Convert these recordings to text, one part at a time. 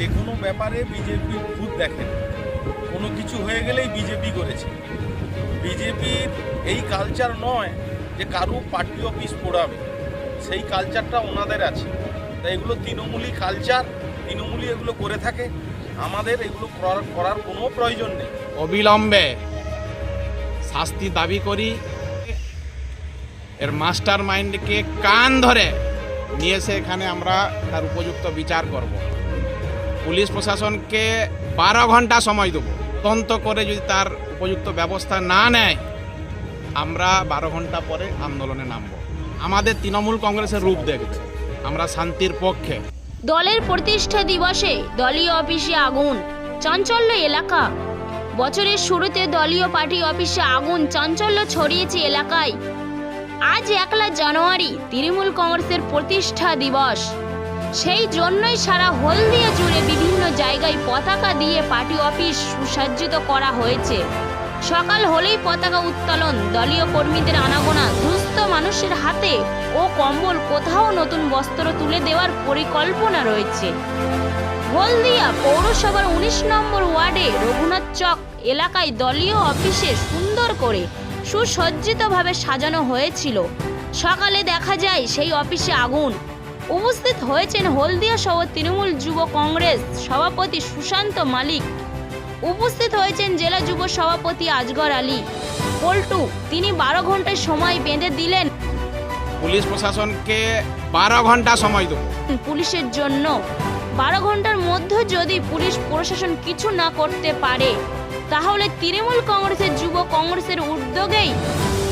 যে কোনো ব্যাপারে বিজেপি ভূত দেখেন কোনো কিছু হয়ে গেলেই বিজেপি করেছে। বিজেপির এই কালচার নয় যে কারু পার্টি অফিস পোড়াবে। সেই কালচারটা ওনাদের আছে। তাই এগুলো তৃণমূলী কালচার তৃণমূলী এগুলো করে থাকে। আমাদের এগুলো করার করার কোনো প্রয়োজন নেই। অবিলম্বে শাস্তি দাবি করি। এর মাস্টার মাইন্ডকে কান ধরে নিয়ে এসে এখানে আমরা তার উপযুক্ত বিচার করব। পুলিশ প্রশাসনকে বারো ঘণ্টা সময় দেবো। তদন্ত করে যদি তার উপযুক্ত ব্যবস্থা না নেয়, আমরা বারো ঘণ্টা পরে আন্দোলনে নামব। আমাদের তৃণমূল কংগ্রেসের রূপ দেখবে। আমরা শান্তির পক্ষে। দলের প্রতিষ্ঠা দিবসে দলীয় অফিসে আগুন, চাঞ্চল্য এলাকা। বছরের শুরুতে দলীয় পার্টি অফিসে আগুন, চাঞ্চল্য ছড়িয়েছে এলাকায়। আজ একলা জানুয়ারি তৃণমূল কংগ্রেসের প্রতিষ্ঠা দিবস। সেই জন্যই সারা হলদিয়া জুড়ে বিভিন্ন জায়গায় পতাকা দিয়ে পার্টি অফিস সুসজ্জিত করা হয়েছে। সকাল হলেই পতাকা উত্তোলন, দলীয় কর্মীদের আনাগোনা, দুস্থ মানুষের হাতে ও কম্বল, কোথাও নতুন বস্ত্র তুলে দেওয়ার পরিকল্পনা রয়েছে। হলদিয়া পৌরসভার উনিশ নম্বর ওয়ার্ডে রঘুনাথ চক এলাকায় দলীয় অফিসে সুন্দর করে সুসজ্জিতভাবে সাজানো হয়েছিল। সকালে দেখা যায় সেই অফিসে আগুন উপস্থিত হয়েছেন হলদিয়া সহ তৃণমূল যুব কংগ্রেস সভাপতি সুশান্ত মালিক। উপস্থিত হয়েছেন জেলা যুব সভাপতি আজগর আলী। পল্টু তিনি বারো ঘণ্টার সময় বেঁধে দিলেন। পুলিশ প্রশাসনকে বারো ঘণ্টা সময় দেবো। পুলিশের জন্য। বারো ঘণ্টার মধ্যে যদি পুলিশ প্রশাসন কিছু না করতে পারে তাহলে তৃণমূল কংগ্রেসের যুব কংগ্রেসের উদ্যোগেই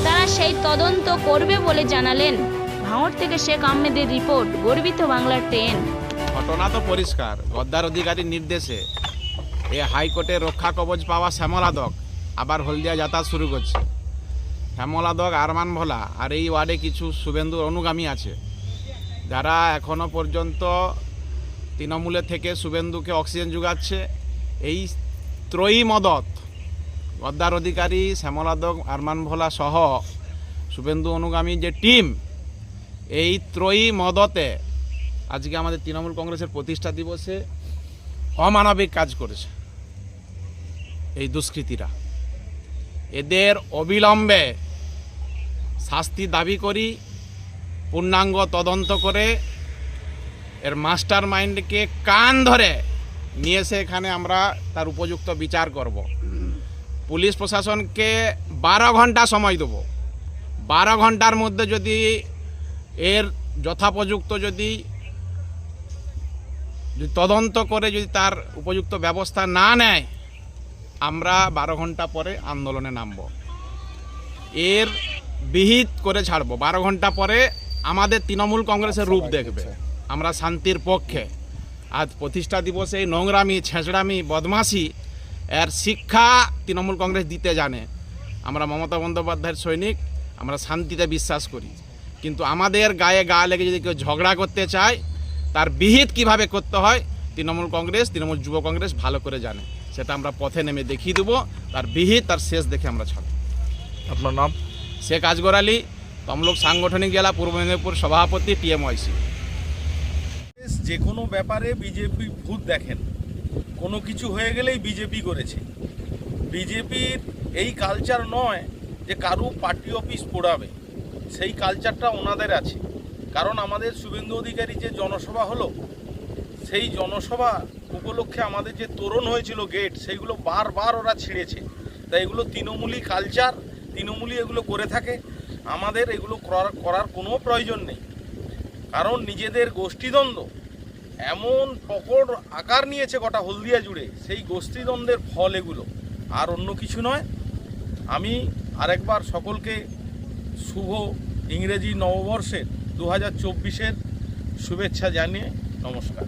তারা সেই তদন্ত করবে বলে জানালেন। ভাঙড় থেকে শেখ আহমেদের রিপোর্ট, গর্বিত বাংলার ট্রেন। ঘটনা তো পরিষ্কার, গদ্দার অধিকারীর নির্দেশে। এ হাইকোর্টে রক্ষা কবচ পাওয়া শ্যামলাদক আবার হলদিয়া যাতায়াত শুরু করছে। শ্যামলাদক আরমান ভোলা, আর এই ওয়ার্ডে কিছু শুভেন্দুর অনুগামী আছে। যারা এখনও পর্যন্ত তৃণমূলের থেকে শুভেন্দুকে অক্সিজেন যোগাচ্ছে, এই ত্রয়ী মদত, গদ্দার অধিকারী শ্যামলাদক আরমান ভোলা সহ শুভেন্দু অনুগামী যে টিম এই ত্রয়ী মদতে আজকে আমাদের তৃণমূল কংগ্রেসের প্রতিষ্ঠা দিবসে অমানবিক কাজ করেছে এই দুষ্কৃতীরা। এদের অবিলম্বে শাস্তি দাবি করি, পূর্ণাঙ্গ তদন্ত করে এর মাস্টার মাইন্ডকে কান ধরে নিয়ে এসে এখানে আমরা তার উপযুক্ত বিচার করব। পুলিশ প্রশাসনকে বারো ঘণ্টা সময় দেবো। বারো ঘণ্টার মধ্যে যদি এর যথাপযুক্ত যদি যদি তদন্ত করে যদি তার উপযুক্ত ব্যবস্থা না নেয় আমরা বারো ঘণ্টা পরে আন্দোলনে নামব। এর বিহিত করে ছাড়বো। বারো ঘণ্টা পরে আমাদের তৃণমূল কংগ্রেসের রূপ দেখবে। আমরা শান্তির পক্ষে। আজ প্রতিষ্ঠা দিবসে এই নোংরামি ছেঁচড়ামি বদমাশি এর শিক্ষা তৃণমূল কংগ্রেস দিতে জানে। আমরা মমতা বন্দ্যোপাধ্যায়ের সৈনিক আমরা শান্তিতে বিশ্বাস করি। কিন্তু আমাদের গায়ে গা লেগে যদি কেউ ঝগড়া করতে চায় তার বিহিত কীভাবে করতে হয় তৃণমূল কংগ্রেস তৃণমূল যুব কংগ্রেস ভালো করে জানে। সেটা আমরা পথে নেমে দেখিয়ে দেবো। তার বিহিত তার শেষ দেখে আমরা ছাড়ব। আপনার নাম? শেখ আজগর আলী তমলুক সাংগঠনিক জেলা পূর্ব মেদিনীপুর সভাপতি টিএমওয়াইসি। যে কোনো ব্যাপারে বিজেপি ভূত দেখেন। কোনো কিছু হয়ে গেলেই বিজেপি করেছে। বিজেপির এই কালচার নয় যে কারু পার্টি অফিস পোড়াবে। সেই কালচারটা ওনাদের আছে। কারণ আমাদের শুভেন্দু অধিকারী যে জনসভা হলো, সেই জনসভা উপলক্ষে আমাদের যে তোরণ হয়েছিল গেট সেইগুলো বারবার ওরা ছিঁড়েছে। তাই এগুলো তৃণমূলী কালচার তৃণমূলী এগুলো করে থাকে। আমাদের এগুলো করার করার কোনো প্রয়োজন নেই। কারণ নিজেদের গোষ্ঠীদ্বন্দ্ব এমন প্রকট আকার নিয়েছে গোটা হলদিয়া জুড়ে, সেই গোষ্ঠীদ্বন্দ্বের ফল এগুলো। আর অন্য কিছু নয়। আমি আরেকবার সকলকে শুভ ইংরেজি নববর্ষের দু হাজার চব্বিশের শুভেচ্ছা জানিয়ে নমস্কার।